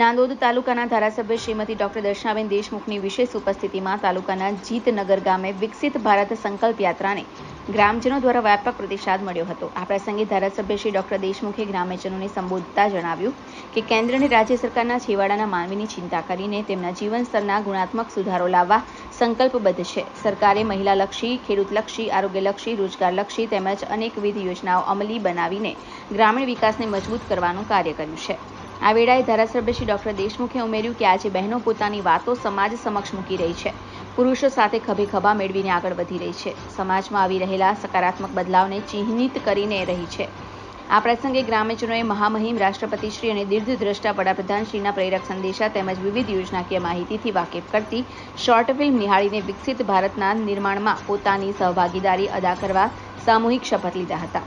નાંદોદ તાલુકાના ધારાસભ્ય શ્રીમતી ડોક્ટર દર્શનાબેન દેશમુખની વિશેષ ઉપસ્થિતિમાં તાલુકાના જીતનગર ગામે વિકસિત ભારત સંકલ્પ યાત્રાને ગ્રામજનો દ્વારા વ્યાપક પ્રતિસાદ મળ્યો હતો. આ પ્રસંગે ધારાસભ્ય શ્રી ડોક્ટર દેશમુખે ગ્રામ્યજનોને સંબોધતા જણાવ્યું કે કેન્દ્ર અને રાજ્ય સરકારના છેવાડાના માનવીની ચિંતા કરીને તેમના જીવન સ્તરના ગુણાત્મક સુધારો લાવવા સંકલ્પબદ્ધ છે. સરકારે મહિલાલક્ષી, ખેડૂતલક્ષી, આરોગ્યલક્ષી, રોજગારલક્ષી તેમજ અનેકવિધ યોજનાઓ અમલી બનાવીને ગ્રામીણ વિકાસને મજબૂત કરવાનું કાર્ય કર્યું છે. આ વેળાએ ધારાસભ્ય શ્રી ડોક્ટર દેશમુખે ઉમેર્યું કે આજે બહેનો પોતાની વાતો સમાજ સમક્ષ મૂકી રહી છે. પુરુષો સાથે ખભે ખભા મેળવીને આગળ વધી રહી છે. સમાજમાં આવી રહેલા સકારાત્મક બદલાવને ચિહ્નિત કરીને રહી છે. આ પ્રસંગે ગ્રામ્યજનોએ મહામહિમ રાષ્ટ્રપતિશ્રી અને દીર્ઘદ્રષ્ટા વડાપ્રધાનશ્રીના પ્રેરક સંદેશા તેમજ વિવિધ યોજનાકીય માહિતીથી વાકેફ કરતી શોર્ટ ફિલ્મ નિહાળીને વિકસિત ભારતના નિર્માણમાં પોતાની સહભાગીદારી અદા કરવા સામૂહિક શપથ લીધા હતા.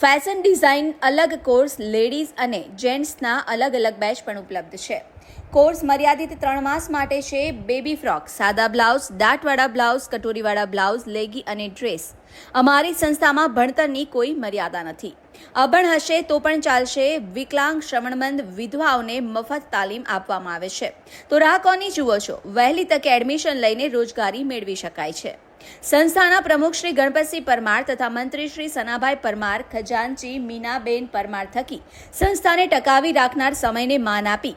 ફેશન ડિઝાઇન અલગ કોર્સ લેડીઝ અને જેન્ટ્સના અલગ અલગ બેચ પણ ઉપલબ્ધ છે. કોર્સ મર્યાદિત ત્રણ માસ માટે છે, બેબી ફ્રોક, સાદા બ્લાઉઝ દાંટવાળા બ્લાઉઝ, કટોરીવાળા બ્લાઉઝ, લેગી અને ડ્રેસ. અમારી સંસ્થામાં ભણતરની કોઈ મર્યાદા નથી. અભણ હશે તો પણ ચાલશે. વિકલાંગ, શ્રવણમંદ વિધવાઓને મફત તાલીમ આપવામાં આવે છે. તો રાહ કોની જુઓ છો? વહેલી તકે એડમિશન લઈને રોજગારી મેળવી શકાય છે. સંસ્થાના પ્રમુખ શ્રી ગણપતસિંહ પરમાર તથા મંત્રી શ્રી સનાભાઈ પરમાર, ખજાનચી મીનાબેન પરમાર થકી સંસ્થાને ટકાવી રાખનાર સમયને માન આપી